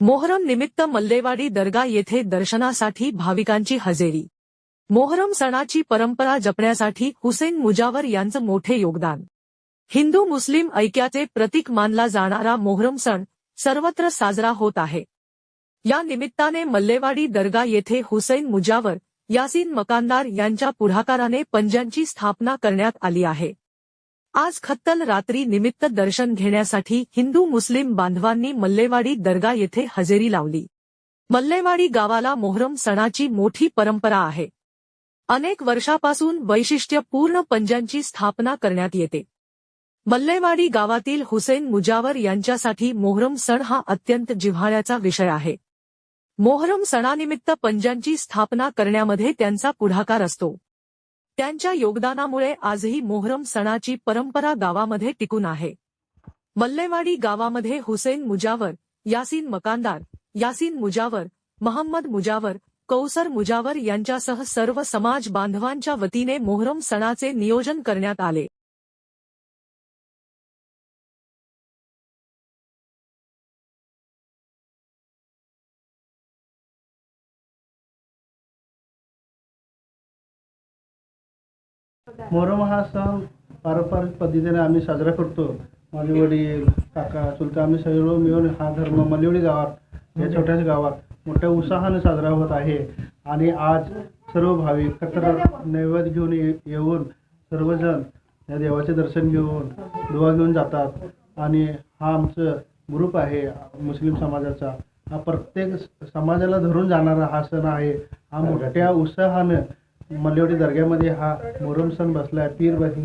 मोहरम निमित्त मल्लेवाडी दर्गा येथे दर्शनासाठी भाविकांची हजेरी. मोहरम सणाची परंपरा जपण्यासाठी हुसेन मुजावर यांचं मोठे योगदान. हिंदू मुस्लिम ऐक्याचे प्रतीक मानला जाणारा मोहरम सण सर्वत्र साजरा होत आहे. या निमित्ताने मल्लेवाडी दर्गा येथे हुसैन मुजावर यासीन मकानदार यांच्या पुढाकाराने पंजांची स्थापना करण्यात आली आहे. आज खत्तल रात्री निमित्त दर्शन घेण्यासाठी हिंदू मुस्लिम बांधवांनी मल्लेवाडी दर्गा येथे हजेरी लावली. मल्लेवाडी गावाला मोहरम सणाची मोठी परंपरा आहे. अनेक वर्षापासून वैशिष्ट्यपूर्ण पंजांची स्थापना करण्यात येते. मल्लेवाडी गावातील हुसेन मुजावर यांच्यासाठी मोहरम सण हा अत्यंत जिव्हाळ्याचा विषय आहे. मोहरम सणानिमित्त पंजांची स्थापना करण्यामध्ये त्यांचा पुढाकार असतो. त्यांच्या योगदानामुळे आजही मोहरम सणाची परंपरा गावामध्ये टिकून आहे. मल्लेवाडी गावामध्ये हुसेन मुजावर यासीन मकानदार यासीन मुजावर महम्मद मुजावर कौसर मुजावर यांच्यासह सर्व समाज बांधवांच्या वतीने मोहरम सणाचे नियोजन करण्यात आले. मोहरम हा सण पारंपरिक पद्धतीने आम्ही साजरा करतो. माझे वडील काका चुलता आम्ही सर्व मिळून हा धर्म मलिवडी गावात या छोट्याच गावात मोठ्या उत्साहाने साजरा होत आहे. आणि आज सर्व भाविक कत्र नैवेद्य घेऊन ये- येऊन सर्वजण या देवाचे दर्शन घेऊन दुवा घेऊन जातात. आणि हा आमचं ग्रुप आहे मुस्लिम समाजाचा. हा प्रत्येक समाजाला धरून जाणारा हा सण आहे. हा मोठ्या उत्साहानं मल्लेवाडी दर्ग्यामध्ये हा मोहरम सण बसला आहे पीर बसले.